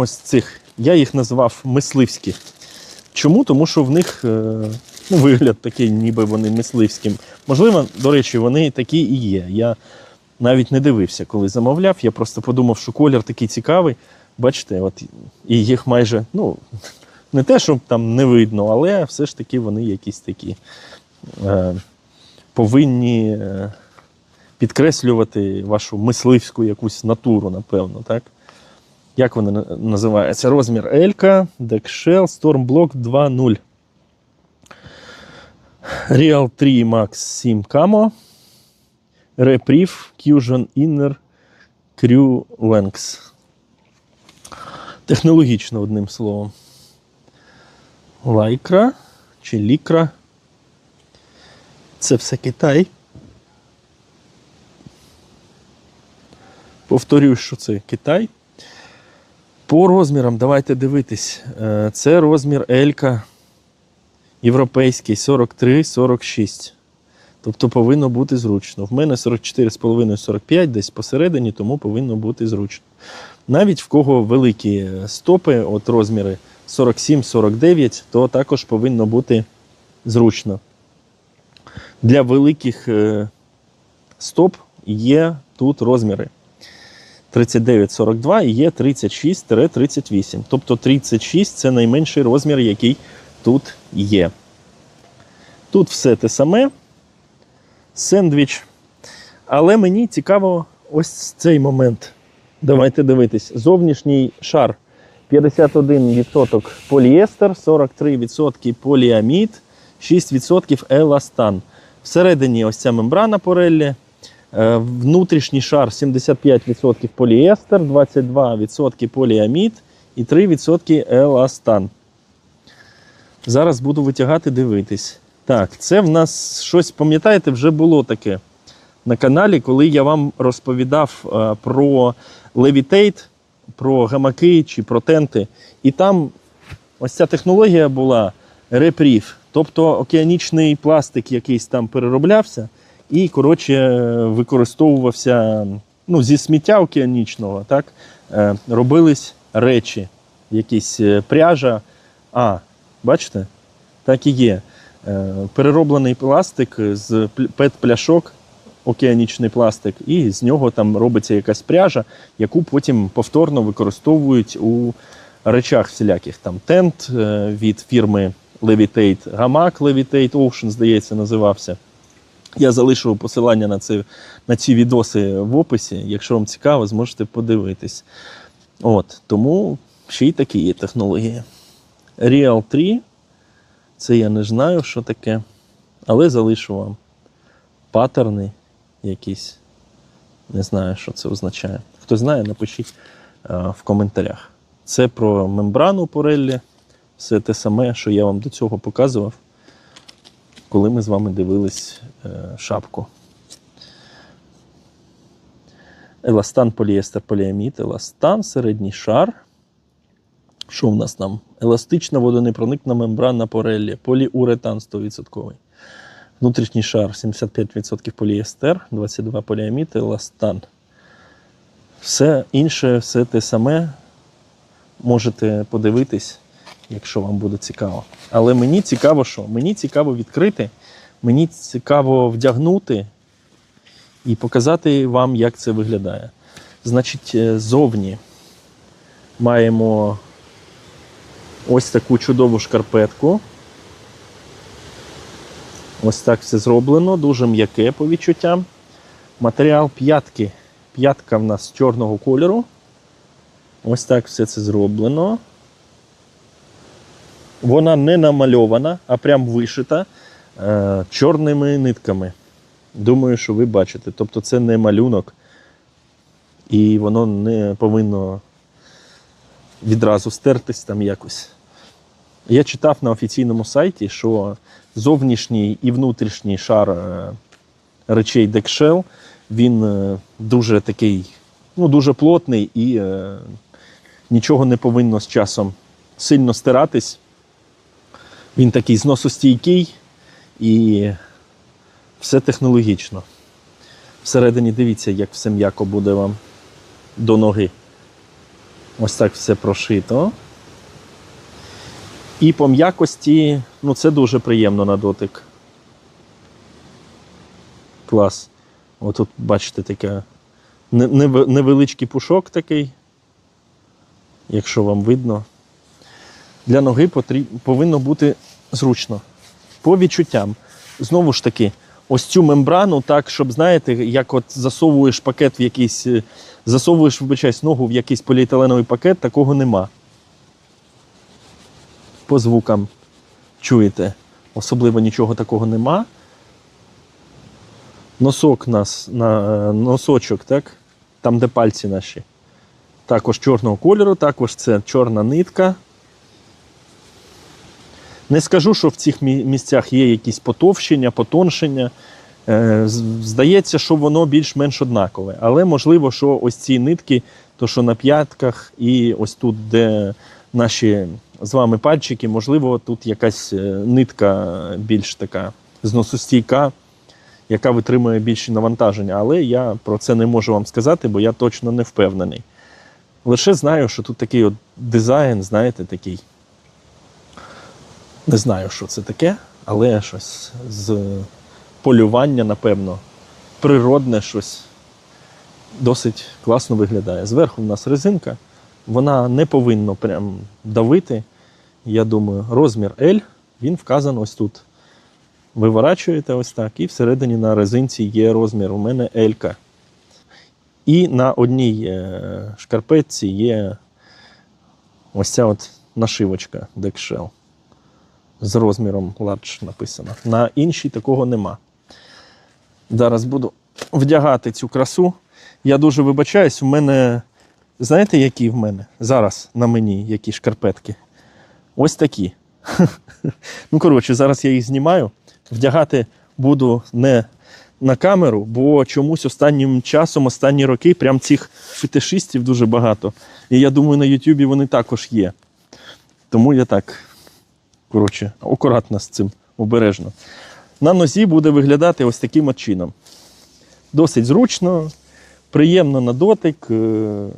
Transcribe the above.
Ось цих. Я їх називав мисливські. Чому? Тому що в них е, ну, вигляд такий, ніби вони мисливські. Можливо, до речі, вони такі і є. Я навіть не дивився, коли замовляв. Я просто подумав, що колір такий цікавий. Бачите, от і їх майже, ну, не те, щоб там не видно, але все ж таки вони якісь такі е, повинні е, підкреслювати вашу мисливську якусь натуру, напевно, так? Як вони на- називаються? Розмір L, Deckshell, Stormblock 2.0. Real 3 Max 7 Camo. Reprieve Fusion Inner Crew Lengths. Технологічно, одним словом. Лайкра чи лікра. Це все Китай. Повторюю, що це Китай. По розмірам давайте дивитись. Е, Це розмір L європейський 43-46. Тобто повинно бути зручно. В мене 44,5-45, десь посередині, тому повинно бути зручно. Навіть в кого великі е, стопи, от розміри 47-49, то також повинно бути зручно. Для великих е, стоп є тут розміри. 39-42 і є 36-38. Тобто 36 це найменший розмір, який тут є. Тут все те саме. Сендвіч. Але мені цікаво ось цей момент. Давайте дивитись. Зовнішній шар 51% поліестер, 43% поліамід, 6% еластан. Всередині ось ця мембрана пореллі. Е, Внутрішній шар 75% поліестер, 22% поліамід і 3% еластан. Зараз буду витягати, дивитись. Так, це в нас щось, пам'ятаєте, вже було таке на каналі, коли я вам розповідав е, про левітейт, про гамаки чи про тенти. І там ось ця технологія була репрів, тобто океанічний пластик якийсь там перероблявся і, коротше, використовувався ну, зі сміття океанічного, так, е, робились речі, якісь е, пряжа. А, бачите? Так і є. Е, Перероблений пластик з пет-пляшок, океанічний пластик, і з нього там робиться якась пряжа, яку потім повторно використовують у речах всіляких. Там тент від фірми Levitate, гамак Levitate Ocean, здається, називався. Я залишу посилання на, це, на ці відоси в описі. Якщо вам цікаво, зможете подивитись. От, тому ще й такі є технології. Real 3. Це я не знаю, що таке, але залишу вам паттерни якісь. Не знаю, що це означає. Хто знає, напишіть е, в коментарях. Це про мембрану пореллі. Все те саме, що я вам до цього показував, коли ми з вами дивились е, шапку. Еластан поліестер поліамід, еластан, середній шар. Що в нас там? Еластична водонепроникна мембрана пореллі, поліуретан 100%. Внутрішній шар 75% поліестер, 22 поліамід, еластан. Все інше, все те саме можете подивитись, якщо вам буде цікаво. Але мені цікаво, що? Мені цікаво відкрити, мені цікаво вдягнути і показати вам, як це виглядає. Значить, е, зовні маємо ось таку чудову шкарпетку. Ось так все зроблено, дуже м'яке по відчуттям. Матеріал п'ятки. П'ятка в нас чорного кольору. Ось так все це зроблено. Вона не намальована, а прям вишита е, чорними нитками. Думаю, що ви бачите. Тобто це не малюнок, і воно не повинно відразу стертись там якось. Я читав на офіційному сайті, що зовнішній і внутрішній шар е, речей Декшел, він е, дуже такий, ну, дуже плотний і е, нічого не повинно з часом сильно стиратись. Він такий зносостійкий і все технологічно. Всередині дивіться, як все м'яко буде вам до ноги. Ось так все прошито. І по м'якості, ну це дуже приємно на дотик. Клас. Отут, бачите, таке невеличкий пушок такий, якщо вам видно. Для ноги повинно бути зручно. По відчуттям. Знову ж таки, ось цю мембрану, так, щоб, знаєте, як от засовуєш пакет в якийсь, е, засовуєш, вибачаюсь, ногу в якийсь поліетиленовий пакет, такого нема. По звукам чуєте, особливо нічого такого нема. Носок нас, на, е, носочок, так? Там, де пальці наші. Також чорного кольору, також це чорна нитка. Не скажу, що в цих місцях є якісь потовщення, потоншення. Е, Здається, що воно більш-менш однакове. Але можливо, що ось ці нитки, то що на п'ятках, і ось тут, де наші з вами пальчики, можливо, тут якась е, нитка більш така зносостійка, яка витримує більше навантаження. Але я про це не можу вам сказати, бо я точно не впевнений. Лише знаю, що тут такий от дизайн, знаєте, такий. Не знаю, що це таке, але щось з полювання, напевно, природне щось досить класно виглядає. Зверху в нас резинка, вона не повинна прям давити. Я думаю, розмір L, він вказан ось тут. Виворачуєте ось так, і всередині на резинці є розмір. У мене L. І на одній е, шкарпетці є ось ця от нашивочка Dexshell з розміром large написано. На іншій такого нема. Зараз буду вдягати цю красу. Я дуже вибачаюсь, у мене, знаєте, які в мене зараз на мені які шкарпетки? Ось такі. Ну, коротше, зараз я їх знімаю. Вдягати буду не на камеру, бо чомусь останнім часом, останні роки, прям цих фетишистів дуже багато. І я думаю, на Ютубі вони також є. Тому я так Коротше, акуратно з цим, обережно. На нозі буде виглядати ось таким от чином. Досить зручно, приємно на дотик. е,